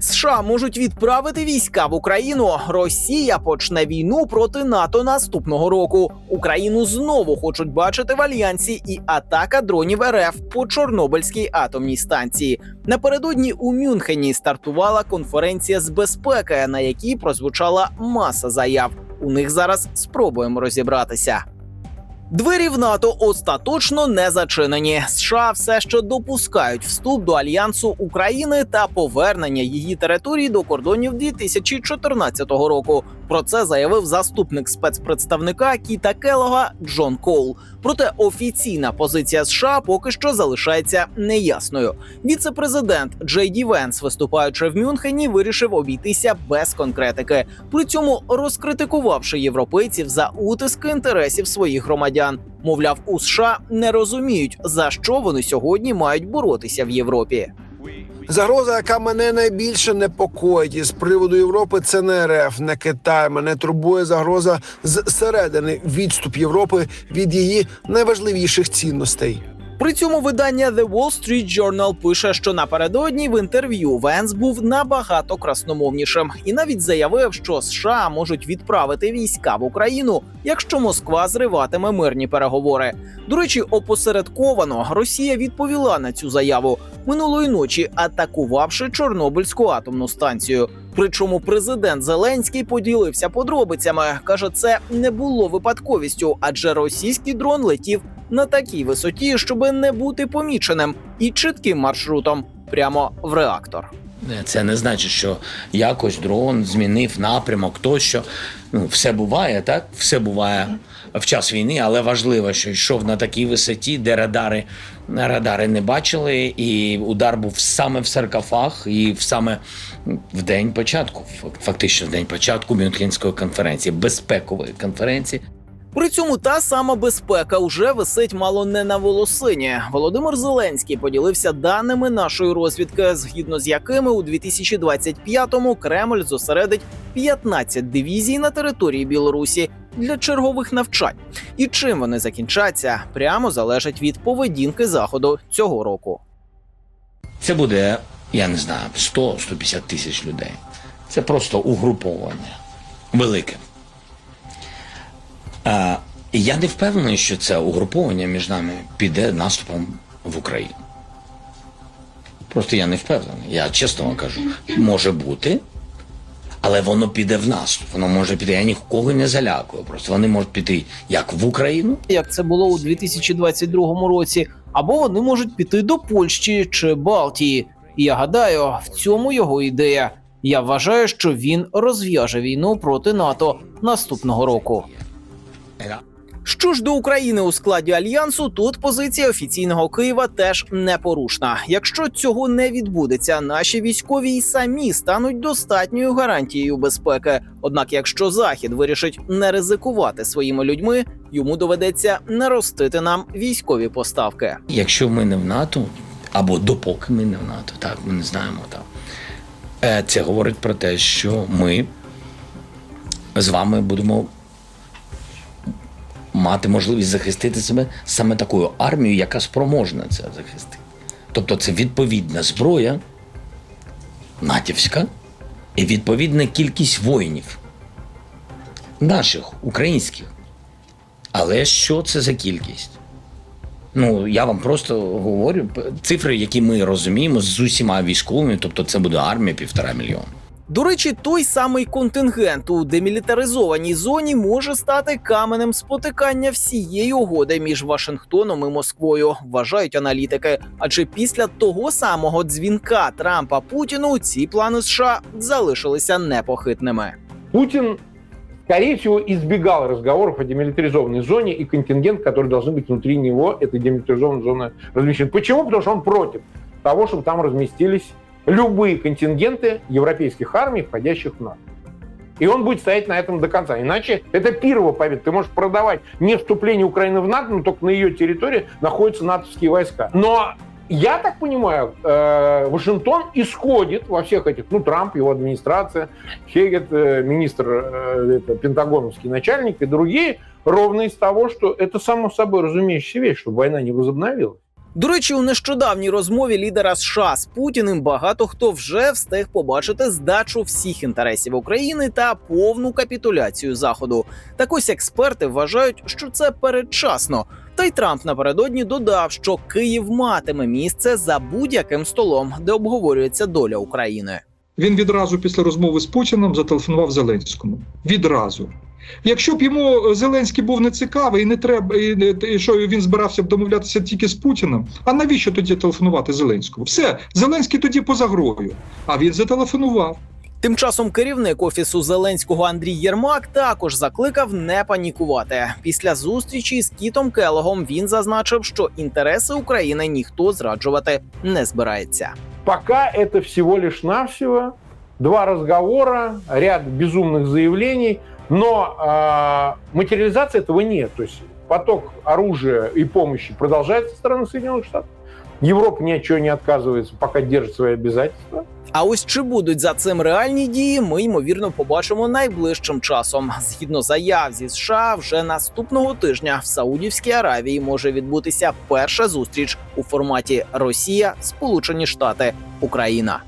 США можуть відправити війська в Україну. Росія почне війну проти НАТО наступного року. Україну знову хочуть бачити в альянсі і атака дронів РФ по Чорнобильській атомній станції. Напередодні у Мюнхені стартувала конференція з безпеки, на якій прозвучала маса заяв. У них зараз спробуємо розібратися. Двері в НАТО остаточно не зачинені. США все ще допускають вступ до альянсу України та повернення її території до кордонів 2014 року. Про це заявив заступник спецпредставника Кіта Келога Джон Коул. Проте офіційна позиція США поки що залишається неясною. Віце-президент Джей Ді Венс, виступаючи в Мюнхені, вирішив обійтися без конкретики, при цьому розкритикувавши європейців за утиски інтересів своїх громадян. Мовляв, у США не розуміють за що вони сьогодні мають боротися в Європі. Загроза, яка мене найбільше непокоїть із приводу Європи, це не РФ, не Китай. Мене турбує загроза зсередини відступ Європи від її найважливіших цінностей. При цьому видання The Wall Street Journal пише, що напередодні в інтерв'ю Венс був набагато красномовнішим і навіть заявив, що США можуть відправити війська в Україну, якщо Москва зриватиме мирні переговори. До речі, опосередковано Росія відповіла на цю заяву минулої ночі, атакувавши Чорнобильську атомну станцію. Причому президент Зеленський поділився подробицями. каже, це не було випадковістю, адже російський дрон летів на такій висоті, щоб не бути поміченим, і чітким маршрутом прямо в реактор. Це не значить, що якось дрон змінив напрямок, тощо. Ну, все буває, так? Все буває в час війни, але важливо, що йшов на такій висоті, де радари, радари не бачили, і удар був саме в саркофаг, і саме в день початку, фактично в день початку Мюнхенської конференції, безпекової конференції. При цьому та сама безпека вже висить мало не на волосині. Володимир Зеленський поділився даними нашої розвідки, згідно з якими у 2025-му Кремль зосередить 15 дивізій на території Білорусі для чергових навчань. І чим вони закінчаться, прямо залежить від поведінки заходу цього року. Це буде, я не знаю, 100-150 тисяч людей. Це просто угруповання велике. Я не впевнений, що це угруповання між нами піде наступом в Україну. Просто я не впевнений. Я чесно вам кажу, може бути, але воно піде в наступ. Воно може піти. Я нікого не залякую. Просто вони можуть піти як в Україну, як це було у 2022 році, або вони можуть піти до Польщі чи Балтії. І я гадаю, в цьому його ідея. Я вважаю, що він розв'яже війну проти НАТО наступного року. Що ж до України у складі альянсу, тут позиція офіційного Києва теж непорушна. Якщо цього не відбудеться, наші військові й самі стануть достатньою гарантією безпеки. Однак, якщо захід вирішить не ризикувати своїми людьми, йому доведеться наростити нам військові поставки. Якщо ми не в НАТО, або допоки ми не в НАТО, так ми не знаємо там. Е, Це говорить про те, що ми з вами будемо мати можливість захистити себе саме такою армією, яка спроможна це захистити. Тобто це відповідна зброя натівська і відповідна кількість воїнів наших, українських. Але що це за кількість? Ну, я вам просто говорю цифри, які ми розуміємо з усіма військовими, тобто це буде армія півтора мільйона. До речі, той самий контингент у демілітаризованій зоні може стати каменем спотикання всієї угоди між Вашингтоном і Москвою, вважають аналітики. Адже після того самого дзвінка Трампа Путіну ці плани США залишилися непохитними. Путин, скорее всего, избегал разговоров о демилитаризованной зоне и контингент, который должны быть внутри него, этой демилитаризованной зоны размещен. Почему? Потому что он против того, чтобы там разместились Любые контингенты европейских армий, входящих в НАТО. И он будет стоять на этом до конца. Иначе это первая победа. Ты можешь продавать не вступление Украины в НАТО, но только на ее территории находятся натовские войска. Но я так понимаю, э, Вашингтон исходит во всех этих, ну, Трамп, его администрация, Хегет, э, министр, э, это, пентагоновский начальник и другие, ровно из того, что это само собой разумеющаяся вещь, чтобы война не возобновилась. До речі, у нещодавній розмові лідера США з Путіним багато хто вже встиг побачити здачу всіх інтересів України та повну капітуляцію Заходу. Так ось експерти вважають, що це передчасно. Та й Трамп напередодні додав, що Київ матиме місце за будь-яким столом, де обговорюється доля України. Він відразу після розмови з Путіним зателефонував Зеленському. Відразу. Якщо б йому Зеленський був не цікавий і не треба, і, і що він збирався б домовлятися тільки з Путіним, а навіщо тоді телефонувати Зеленському? Все, Зеленський тоді поза грою. А він зателефонував. Тим часом керівник офісу Зеленського Андрій Єрмак також закликав не панікувати. Після зустрічі з Кітом Келогом він зазначив, що інтереси України ніхто зраджувати не збирається. Пока это всего лишь навсего два разговора, ряд безумных заявлений, но э, материализации этого нет. То есть поток оружия и помощи продолжается со стороны Соединенных Штатов. Европа ни от чего не отказывается, пока держит свои обязательства. А ось чи будуть за цим реальні дії, ми ймовірно побачимо найближчим часом. Згідно заяв зі США, вже наступного тижня в Саудівській Аравії може відбутися перша зустріч у форматі Росія, Сполучені Штати, Україна.